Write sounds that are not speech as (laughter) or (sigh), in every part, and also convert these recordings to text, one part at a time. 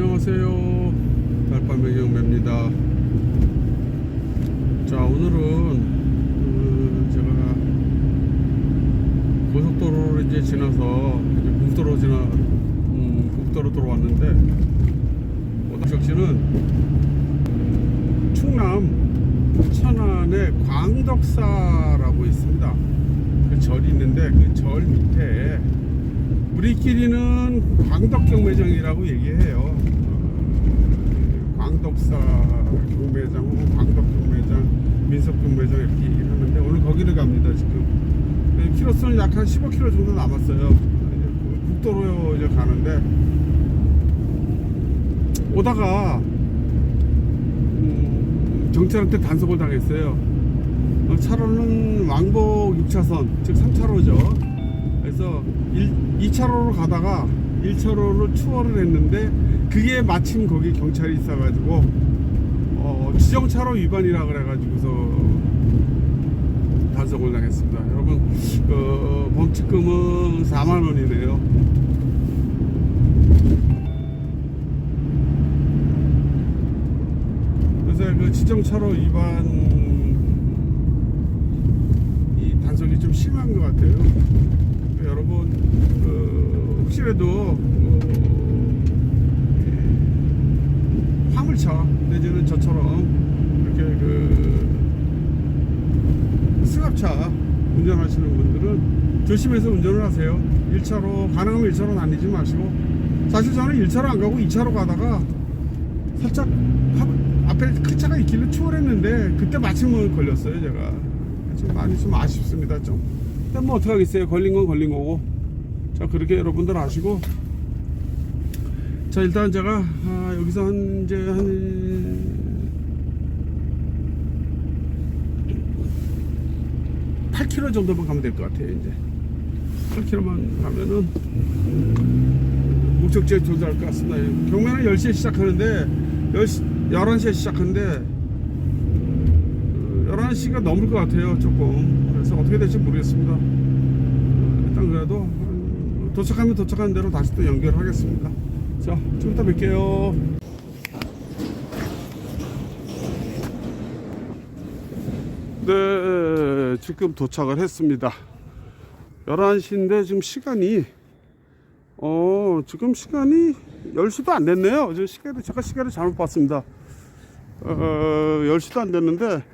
안녕하세요. 달밤의 경매입니다. 자, 오늘은 그 제가 고속도로를 이제 지나서 이제 국도로 지나 음, 국도로 들어왔는데 오닥역시는 충남 천안의 광덕사라고 있습니다. 그 절이 있는데 그 절 밑에 우리끼리는 광덕 경매장이라고 얘기해요. 어, 광덕사 경매장 광덕 경매장, 민속 경매장 이렇게 얘기를 하는데 오늘 거기를 갑니다 지금. 네, 키로수는 약 한 15km 정도 남았어요. 국도로 이제 가는데 오다가 음, 경찰한테 단속을 당했어요. 어, 차로는 왕복 6차선, 즉 3차로죠. 그래서 1, 2차로로 가다가 1차로를 추월을 했는데 그게 마침 거기 경찰이 있어가지고 어, 지정차로 위반이라 그래가지고서 단속을 당했습니다. 여러분 어, 범칙금은 4만 원이네요. 그래서 그 지정차로 위반 이 단속이 좀 심한 것 같아요. 그 혹시라도 어, 이 화물차 내지는 저처럼 이렇게 그 승합차 운전하시는 분들은 조심해서 운전을 하세요. 1차로 가능하면 1차로 다니지 마시고. 사실 저는 1차로 안 가고 2차로 가다가 살짝 하- 앞에 큰 차가 있길래 추월했는데 그때 마침은 걸렸어요 제가. 좀 많이 좀 아쉽습니다 좀. 근데 뭐 어떡하겠어요? 걸린 건 걸린 거고 자 그렇게 여러분들 아시고. 자 일단 제가 아, 여기서 한 이제 한 8km 정도만 가면 될 것 같아요 이제. 8km만 가면은. 목적지에 도달할 것 같습니다. 경매는 10시에 시작하는데 10시, 11시에 시작하는데 11시가 넘을 것 같아요 조금. 그래서 어떻게 될지 모르겠습니다. 어, 일단 그래도 어, 도착하면 도착하는 대로 다시 또 연결하겠습니다. 자 좀 이따 뵐게요. 네 지금 도착을 했습니다. 11시인데 지금 시간이 어 지금 시간이 10시도 안 됐네요. 저 시계를 제가 시계를 잘못 봤습니다. 어 10시도 안 됐는데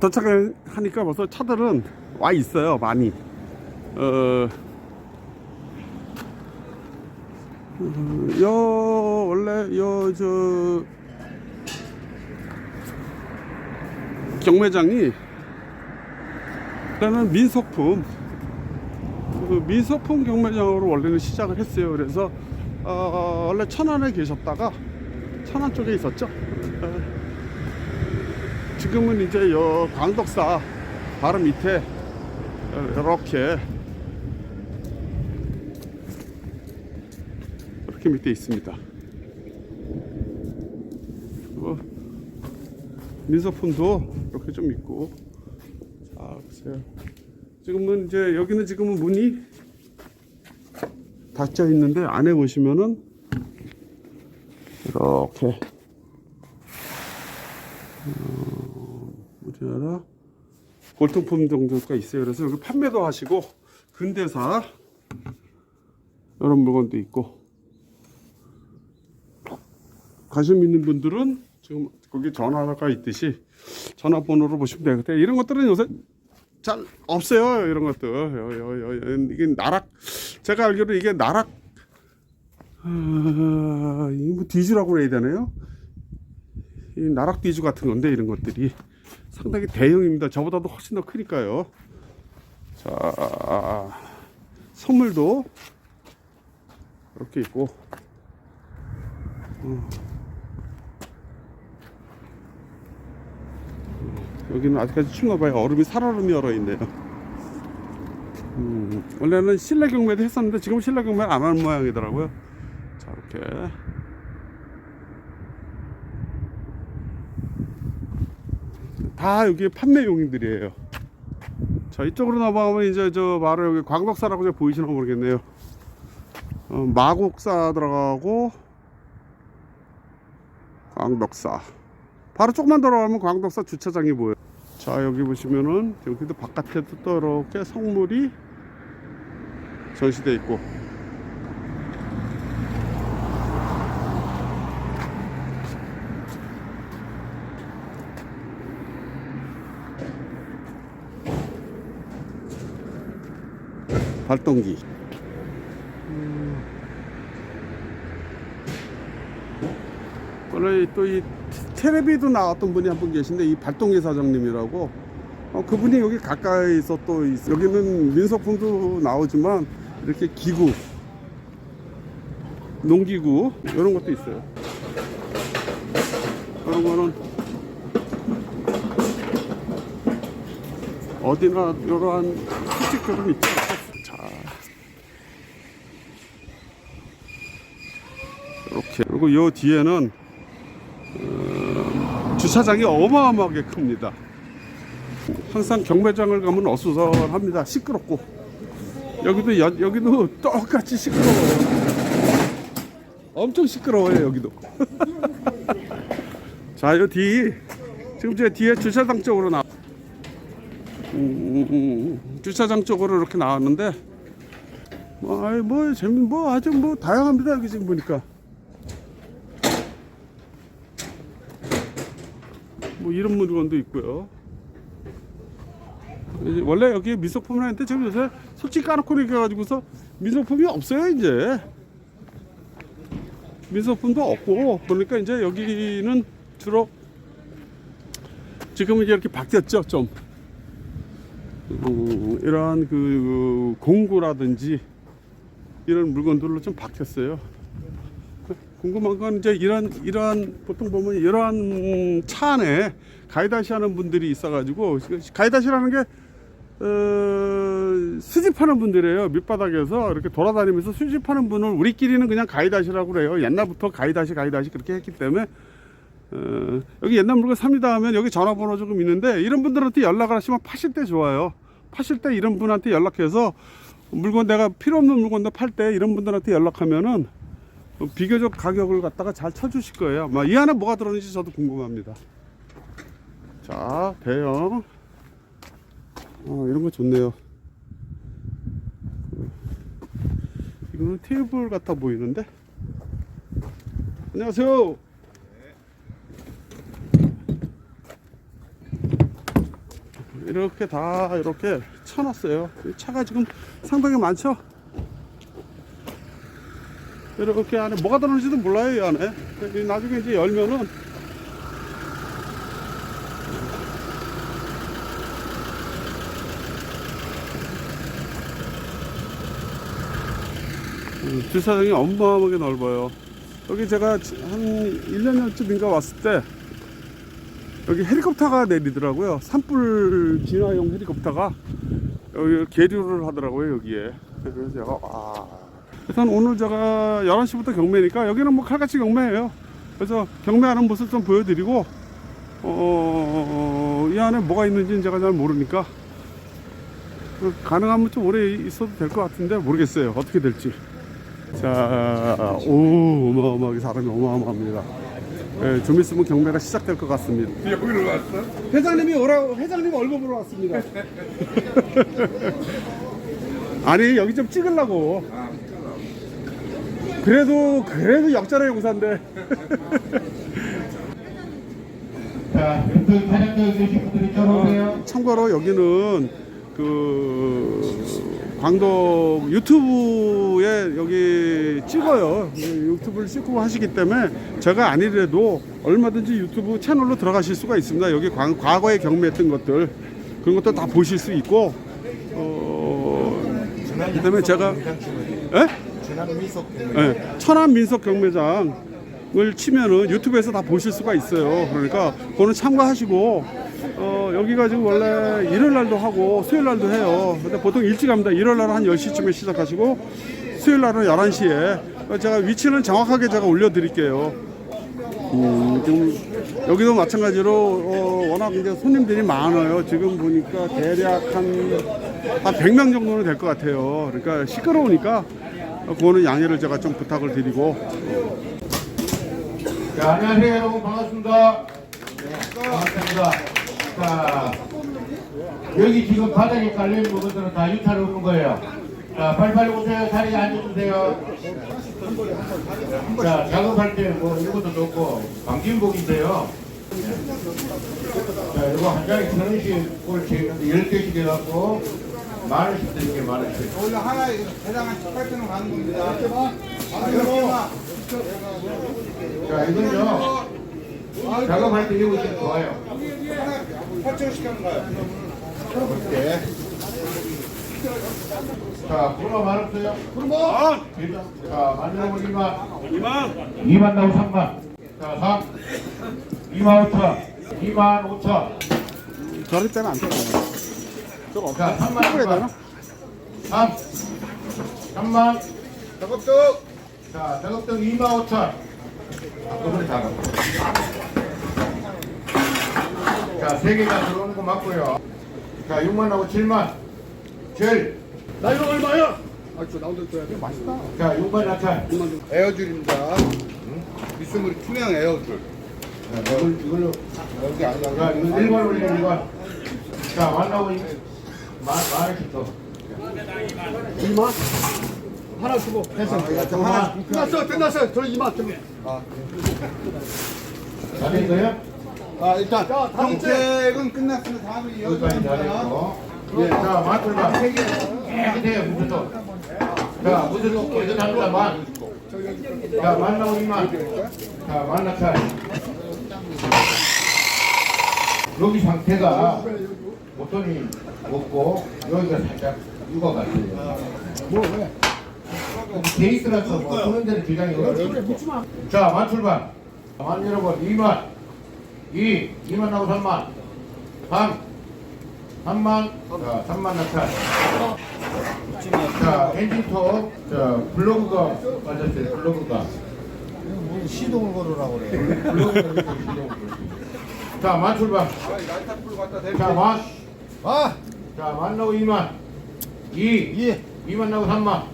도착하니까 벌써 차들은 와 있어요 많이 어, 어, 여 원래 여저 경매장이 일단은 민속품. 그 민속품 경매장으로 원래는 시작을 했어요. 그래서 어, 원래 천안에 계셨다가 천안 쪽에 있었죠? 어, 지금은 이제 여 광덕사 바로 밑에 이렇게 이렇게 밑에 있습니다. 어, 민소품도 이렇게 좀 있고 자 보세요. 지금은 이제 여기는 지금은 문이 닫혀 있는데 안에 보시면은 이렇게 우리나라 골동품 정도가 있어요. 그래서 여기 판매도 하시고 근대사 이런 물건도 있고 관심 있는 분들은 지금 거기 전화가 있듯이 전화번호로 보시면 되겠다. 이런 것들은 요새 잘 없어요. 이런 것들 여, 여, 여, 이게 나락 제가 알기로 이게 나락 아, 이게 뭐 뒤주라고 해야 되나요? 이 나락 뒤주 같은 건데 이런 것들이 상당히 대형입니다. 저보다도 훨씬 더 크니까요. 자, 선물도 이렇게 있고, 어. 여기는 아직까지 춥나 봐요. 얼음이 살얼음이 얼어 있네요. 음, 원래는 실내 경매도 했었는데 지금 실내 경매 안 하는 모양이더라고요. 자, 이렇게. 다 여기 판매용인들이에요. 자 이쪽으로 넘어가면 이제 저 바로 여기 광덕사라고 이제 보이시나 모르겠네요. 어, 마곡사 들어가고 광덕사 바로 조금만 들어가면 광덕사 주차장이 보여요 자 여기 보시면은 여기도 바깥에도 또 이렇게 성물이 전시돼 있고. 발동기. 원래 또이 텔레비도 나왔던 분이 한 분 계신데 이 발동기 사장님이라고. 어, 그분이 여기 가까이서 또 있- 여기는 민속품도 나오지만 이렇게 기구 농기구 이런 것도 있어요. 그런 거는 어디나 이러한 수직들은 있죠 자 이렇게. 그리고 요 뒤에는 어, 주차장이 어마어마하게 큽니다. 항상 경매장을 가면 어수선합니다. 시끄럽고 여기도 여, 여기도 똑같이 시끄러워요. 엄청 시끄러워요 여기도. (laughs) 자, 요 뒤 지금 제 뒤에 주차장 쪽으로 나. 음, 음, 음, 주차장 쪽으로 이렇게 나왔는데 뭐, 아이, 뭐 재미 뭐 아주 뭐 다양합니다 여기 지금 보니까. 뭐 이런 물건도 있고요. 원래 여기 민속품을 하는데 지금 요새 솔직히 까놓고 얘기해가지고서 민속품이 없어요 이제. 민속품도 없고 그러니까 이제 여기는 주로 지금은 이제 이렇게 바뀌었죠 좀. 음, 이러한 그 공구라든지 이런 물건들로 좀 바뀌었어요. 궁금한 건 이제 이런 이러한 보통 보면 이러한 차 안에 가이다시 하는 분들이 있어가지고 가이다시라는 게 어, 수집하는 분들이에요. 밑바닥에서 이렇게 돌아다니면서 수집하는 분을 우리끼리는 그냥 가이다시라고 그래요. 옛날부터 가이다시 가이다시 그렇게 했기 때문에 어, 여기 옛날 물건 삽니다 하면 여기 전화번호 조금 있는데 이런 분들한테 연락을 하시면 파실 때 좋아요. 파실 때 이런 분한테 연락해서 물건 내가 필요 없는 물건도 팔 때 이런 분들한테 연락하면은 비교적 가격을 갖다가 잘 쳐주실 거예요. 아마 이 안에 뭐가 들어있는지 저도 궁금합니다. 자, 대형. 어, 이런 거 좋네요. 이거는 테이블 같아 보이는데? 안녕하세요. 이렇게 다 이렇게 쳐놨어요. 차가 지금 상당히 많죠? 이렇게 안에 뭐가 들어있는지도 몰라요, 이 안에. 이 나중에 이제 열면은 음, 주차장이 어마어마하게 넓어요. 여기 제가 한 1년 전쯤인가 왔을 때 여기 헬리콥터가 내리더라고요. 산불 진화용 헬리콥터가 여기 계류를 하더라고요, 여기에. 그래서 제가, 와. 일단 오늘 제가 11시부터 경매니까 여기는 뭐 칼같이 경매예요. 그래서 경매하는 모습 좀 보여드리고, 어, 이 안에 뭐가 있는지는 제가 잘 모르니까, 그 가능하면 좀 오래 있어도 될 것 같은데 모르겠어요. 어떻게 될지. 자, 오, 어마어마하게 사람이 어마어마합니다. 예, 좀 있으면 경매가 시작될 것 같습니다. 여기로 왔어? 회장님이 오라 회장님 얼굴 보러 왔습니다. (laughs) 아니 여기 좀 찍으려고. 그래도 그래도 역전의 용사인데. 자, 왼쪽 차량도 계신 분들이 들어오세요. 참고로 여기는 그 광덕 유튜브에 여기 찍어요. 유튜브를 찍고 하시기 때문에 제가 아니래도 얼마든지 유튜브 채널로 들어가실 수가 있습니다. 여기 광- 과거에 경매했던 것들 그런 것도 다 보실 수 있고 어 그다음에 제가 예? 예, 천안 민속 경매장을 치면은 유튜브에서 다 보실 수가 있어요. 그러니까 그거는 참고하시고 어, 여기가 지금 원래 일요일 날도 하고 수요일 날도 해요. 근데 보통 일찍 합니다. 일요일 날은 한 10시쯤에 시작하시고 수요일 날은 11시에 제가 위치는 정확하게 제가 올려드릴게요. 음, 지금 여기도 마찬가지로 어, 워낙 이제 손님들이 많아요. 지금 보니까 대략 한, 한 100명 정도는 될 것 같아요. 그러니까 시끄러우니까 어, 그거는 양해를 제가 좀 부탁을 드리고 자, 안녕하세요, 여러분. 반갑습니다. 네, 반갑습니다. 자, 여기 지금 바닥에 깔린 부분들은 다 유타로 오는 거예요. 자, 빨리빨리 오세요. 자리에 앉아주세요. 자, 작업할 때 뭐 이것도 좋고, 방진복인데요. 네. 자, 이거 한 장에 천 원씩 꼴씩 열 개씩 해갖고, 만 원씩 드릴게요, 만 원씩. 원래 하나에 대당 한 18,000원 가는 겁니다. 아. 자, 이건요. 작업할 때 이거 있으면 좋아요. 8,000원씩 하는 거예요. 이렇게. 자, 만 없어요? 만! 자, 만들어 보기만. 2만! 2만 나고 3만. 자, 3. 2만 5천. 2만 5천. 저럴 때는 안 되고 저거 자, 3만 해야 되나? 3. 3만. 작업도 자, 작업등 2만 5천. 그거는 작업. 자, 세 개가 들어오는 거 맞고요. 자, 6만 나고 7만. 7. 나 이거 얼마야? 아, 저 나온다 줘야 돼. 맛있다. 자, 6만 나천. 에어줄입니다. 미스물이 투명 에어줄. 자, 이걸, 이걸로. 여기 아니라. 자, 이거 1번 올리는 1번. 자, 만나고 만, 만 원씩 더. 2만? 하나 주고 됐어. 하나. 끝났어, 끝났어. 저 2만. 다된 거요? 아, 일단 자, 다음 정책은 끝났습니다. 다음에 여기까지 여기까지 잘했고. 예, 자, 마틀만. 깨끗해요, 문제도. 자, 문제도 깨끗합니다, 만. 자, 만나고 2만. 자, 만나차. 여기 상태가 보통이 없고, 여기가 살짝 익어가지고. 뭐, 왜? 베이스라서 뭐, 푸는 데는 기장이 없어. 자, 만 출발. 만 여러분, 2만. 2, 2만 나고 3만. 3, 3만, 자, 3만 낙찰. 자, 엔진톱, 자, 블로그가 빠졌어요, 블로그가. 시동을 걸으라고 그래. 블로그가 시동을 걸었어요. 자, 만 출발. 자, 만. 아, 자, 만 나고 2만. 2, 예. 2만 나고 3만.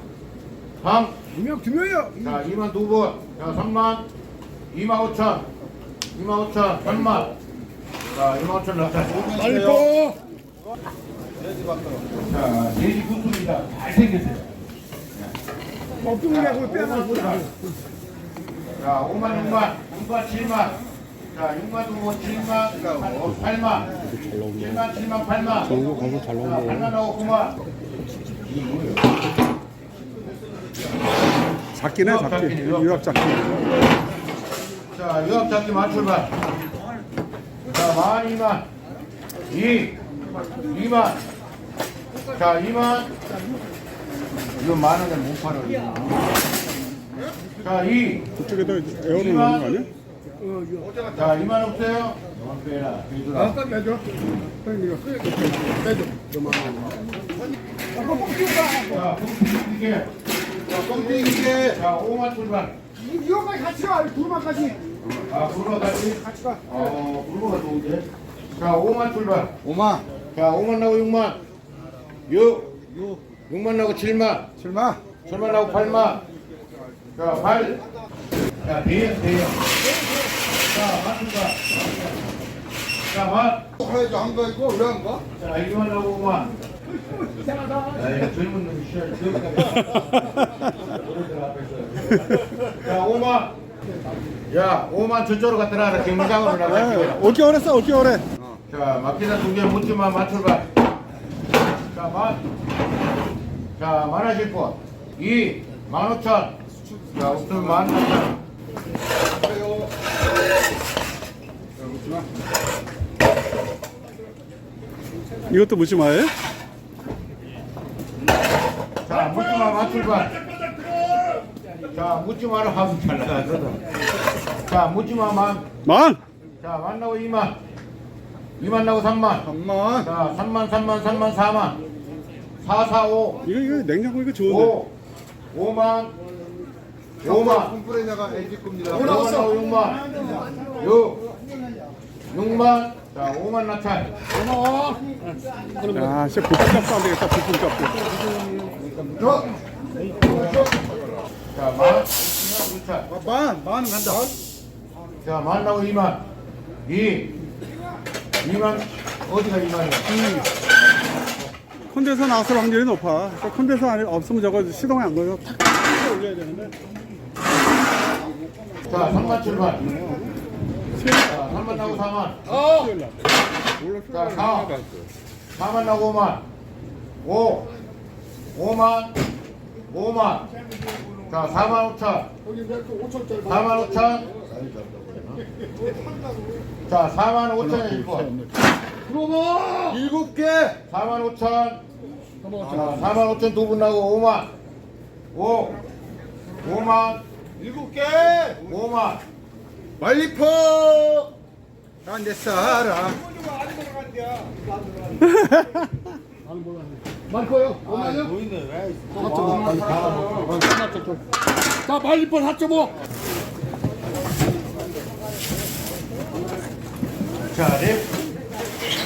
3, 두명 두 명이야. 자, 2만 두 번. 자, 3만. 2만 5천. 2만 5천. 3만. 자, 2만 5천 낙찰. 빨리 꺼. 자, 돼지 군수입니다. 잘생겼어요. 자, 5만, 6만, 6만, 7만. 자, 6만, 2만, 7만, 8만. 7만, 7만, 8만. 정우 가서 잘 자, 나오네. 8만 나고 9만. 작긴 해, 작기. 유압 작기. 자, 유압 잡기 맞출만. 자, 만, 2만. 2. 2만. 자, 2만. 이거 만 원에 못 팔아. 자, 2. 그쪽에다 에어를 넣는 거 아니야? 자, 2만 없어요? 너만 빼라. 빼주라. 빼줘. 빼줘. 빼줘. 자, 이게. công 자, 5만 출발. 이거까지 같이 가. 둘만까지. 아, 불과 같이? 같이 가. 어, 불과가 좋은데. 자, 5만 출발. 5만, 자, 5만 나고 6만. 6. 6만 나고 7만. 7만. 7만 나고 8만. 자, 8. 자, 대형, 대형. 자, 만 출발. 자, 만. 해야지 한거 있고 왜 한 거? 자, 2만 나고 5만. 야, 이거 젊은 놈이 저기까지. 어른들 앞에서. 자, 5만. 야, 5만 저쪽으로 놔라. 경장으로 나가. 올게 오랬어, 올게 오래. 자, 막기다 두개 묻지마 맞출발. 자, 만. 자, 만하실 분. 이, 만 오천. 자, 없으면 만. 이것도 묻지 마요. 자, 묻지마 맞출발. 자, 묻지마를 하면 잘 나가거든. 자, 묻지마 만. 만. 자, 만 나고 2만. 2만 나고 3만. 3만. 자, 3만, 3만, 3만, 4만. 4, 4, 5. 이거 이거 냉장고 이거 좋은데. 5. 5만. 5만. 컴프레냐가 LG 겁니다. 5만 나고 6만. 6. 6만. 자, 5만 나찰. 야, 진짜 부품 값도 안 되겠다. 부품 값도. 저, 자, 만. 2천. 만, 만 간다. 자, 만 나고 2만. 2. 2만. 어디가 2만이야? 콘덴서 나왔을 확률이 높아. 안에 없으면 저거 시동이 안 걸려. 탁 올려야 되는데. 자, 3만 출발. 자, 3만 나고 4만. 자, 4. 4만 나고 5만. 5. 5만. 5만. 자, 4만 5천. 4만 5천. 자, 4만 5천에 1번. 일곱 개. 4만 5천. 자, 4만 5천 두 분 나고 5만. 5. 5만. 일곱 개. 5만. 말리포. 난내 사람. 많고요. 얼마요? 자, 말리폰 4.5. 자, 랩,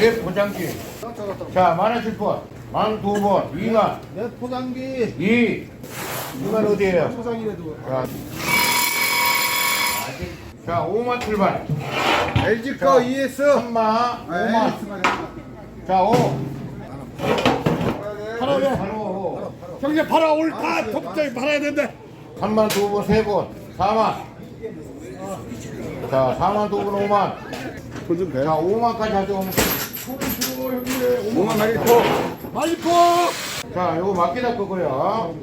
랩 포장지. 자, 만원 칠 번. 만 두 번. 2만. 내 포장기. 2. 2만 어디에요? 포장이라도. 자, 자 5만 출발. LG 거 ES. 3만. 5만. 자, 5. 팔아요. 바로 형제 팔아 오늘 다 top 팔아야 된대. 3만 두 번, 세 번. 4만. 자, 4만 두 번, 5만. 돈좀 돼. 자, 5만까지 하죠. 5만 말리포. 말리폰. 자, 요거 맡기다 거고요.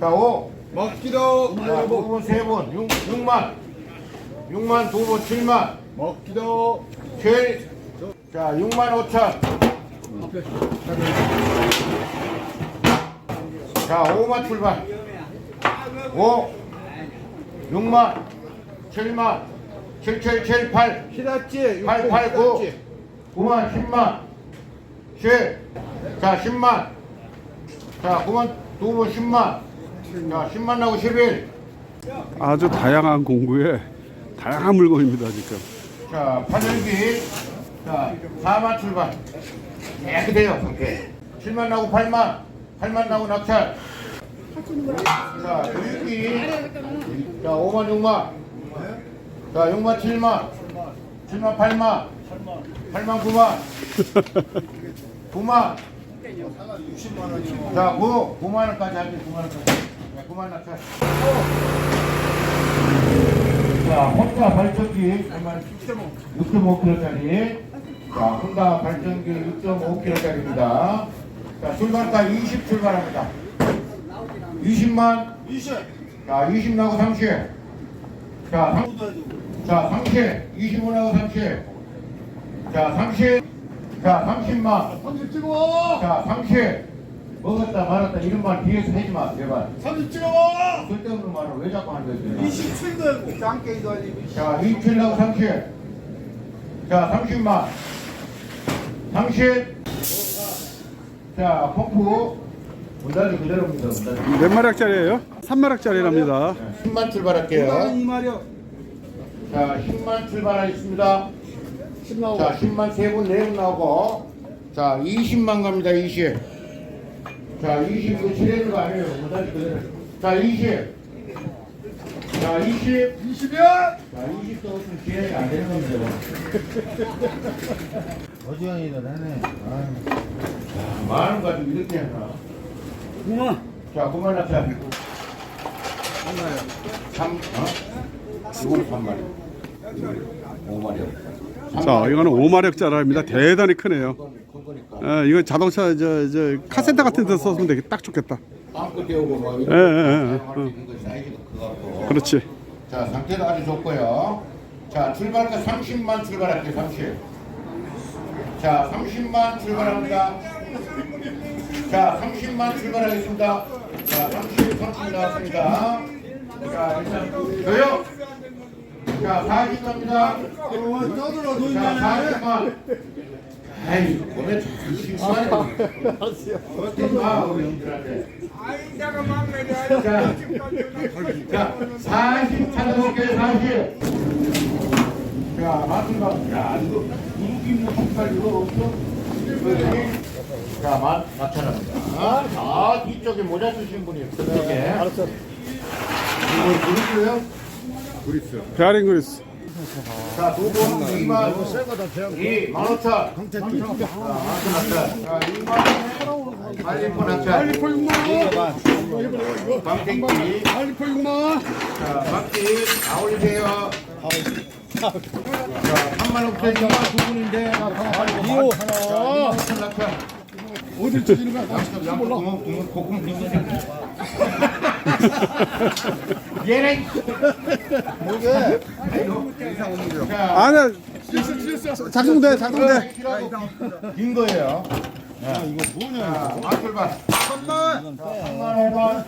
자, 5. 먹기도. 자, 두 번, 세 번. 6, 6만. 6만 두 번, 7만. 먹기도. 7. 자, 6만 5천. 자, 5만 출발. 5. 6만. 7만. 7, 7, 7, 8. 히다치. 8, 8, 9. 9만, 10만. 10. 자, 10만. 자, 9만, 두번 10만. 자, 10만 나고 11. 아주 다양한 공구에 다양한 물건입니다 지금. 자, 파절기. 자, 4만 출발. 깨끗해요, 상태. 7만 나고 8만. 8만 나고 낙찰. 자, 교육기. 자, 5만, 6만. 자, 6만, 7만. 7만, 8만. 8만, 9만. 9만. 자, 9. 9만 원까지 할게, 9만 원까지. 자, 9만 낙찰. 자, 혼자 발전기 6.5kg짜리. 자, 혼다 발전기 6.5kg짜리입니다. 자, 출발가 20 출발합니다. 20만. 20. 자, 20 나고 30. 자, 3, 자, 30. 25 나고 30. 자, 30. 자, 30만. 30 찍어. 자, 30. 먹었다 말았다 이런 말 뒤에서 하지 마, 제발. 30 찍어. 쓸데없는 말을 왜 자꾸 하는 거야? 27도 아니고 짱깨도 아니고. 자, 27하고 30. 자, 30만. 30. 자, 펌프. 문단이 그대로입니다, 문단이. 몇 마력짜리예요? 3마력짜리랍니다. 10만 출발할게요. 이 말이요. 자, 10만 출발하겠습니다. 10 나오고. 자, 10만 세 분, 네분 나오고. 자, 20만 갑니다, 20. 자, 20, 이거 지내는 거 아니에요. 문단이 그대로. 자, 20. 자, 20. 20이야. 자, 20도 없으면 진행이 안 되는 겁니다. (laughs) 어지간히도 하네. 만원 가지고 이렇게 하나. 그만. 자, 그만 낙차. 3, 어? 이건 3마리. 5마리. 자 이거는 5마력짜리입니다. 대단히 크네요. 어, 이거 자동차 저, 저 카센터 같은 데 썼으면 되게 딱 좋겠다. 빵꾸 떼우고 뭐 예, 예, 예. 거 크갖고. 그렇지. 자, 상태도 아주 좋고요. 자, 출발가 30만 출발할게요, 30. 자, 30만 출발합니다. 자, 30만 출발하겠습니다. 자, 30, 30 나왔습니다. 자, 일단 저요. 자, 40 갑니다. 떠들어 자, 40만. 아이, 오늘 참 실수하네. 아, 우리 형들한테. 자, 자, 40 찾아볼게요, 40. 자, 맞습니다. 야, 이거, 뭐, 정말 이거 없어? 자, 자, 만 나타납니다. 아, 뒤쪽에 모자 쓰신 분이 그쪽에. 알았어. 이거 그리스요? 베어링 그리스. 자, 두 분, 2만, 이, 만 오천. 자, 만천 낙찰. 자, 2만, 말리포 낙찰. 알리포 6만 원. 방택기. 알리포 6만 원. 자, 박지 나올리세요. 자, 3만 5천 2만 두 분인데. 이호. 자, 2만 5천 낙찰. 어디 쳐지는 거야? 구멍, 고금 비싸. 얘네. 뭐게? 자, 아니야. 작동돼, 작동돼. 긴 거예요. 야, 이거 뭐냐? 자, 출발. 3만. 3만 5만.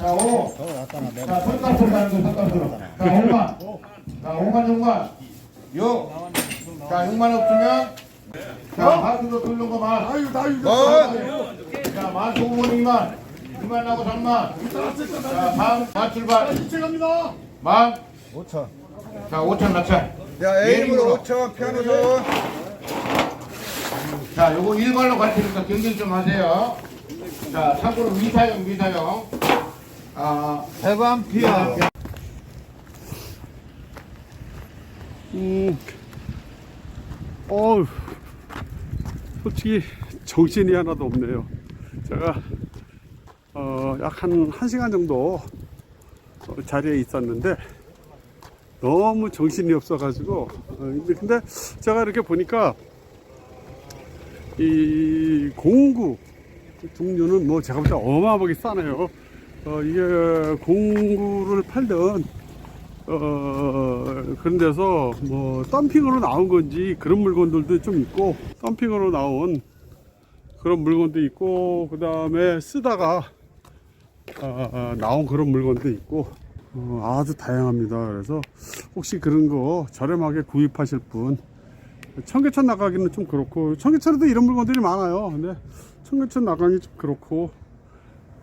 자, 5. 자, 손가락으로 가는 거, 손가락으로. 자, 5만. 자, 5만, 6만. 6. 자, 6만 없으면. 자, 하수도 뚫는 거 만. 아유 나 이거. 자, 만 소금은 2만. 2만 나고 3만. 자, 다음, 만 출발. 갑니다. 만. 5천. 자, 5천 낙찰. 야 A으로 5천 피아노도 자, 요거 일괄로 갈 테니까 경쟁 좀 하세요. 자, 참고로 미사용, 미사용. 아, 대반 피아 음, 어우, 솔직히 정신이 하나도 없네요. 제가, 어, 약 한, 한 시간 정도 어, 자리에 있었는데, 너무 정신이 없어가지고, 어, 근데 제가 이렇게 보니까, 이 공구 종류는 뭐 제가 볼 때 어마어마하게 싸네요. 어, 이게 공구를 팔던 어, 그런 데서 뭐 덤핑으로 나온 건지 그런 물건들도 좀 있고 덤핑으로 나온 그런 물건도 있고 그 다음에 쓰다가 아, 나온 그런 물건도 있고 어, 아주 다양합니다. 그래서 혹시 그런 거 저렴하게 구입하실 분 청계천 나가기는 좀 그렇고 청계천에도 이런 물건들이 많아요. 근데 청계천 나가기 좀 그렇고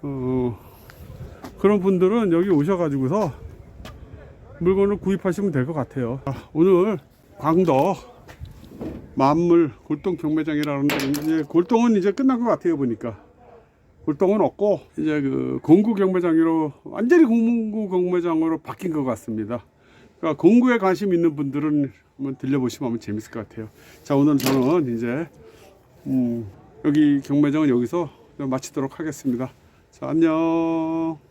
어, 그런 분들은 여기 오셔가지고서 물건을 구입하시면 될 것 같아요. 아, 오늘 광덕 만물 골동 경매장이라는데 이제 골동은 이제 끝난 것 같아요 보니까 골동은 없고 이제 그 공구 경매장으로 완전히 공구 경매장으로 바뀐 것 같습니다. 그러니까 공구에 관심 있는 분들은 한번 들려보시면 아마 재밌을 것 같아요. 자 오늘 저는 이제 음, 여기 경매장은 여기서 마치도록 하겠습니다. 자 안녕.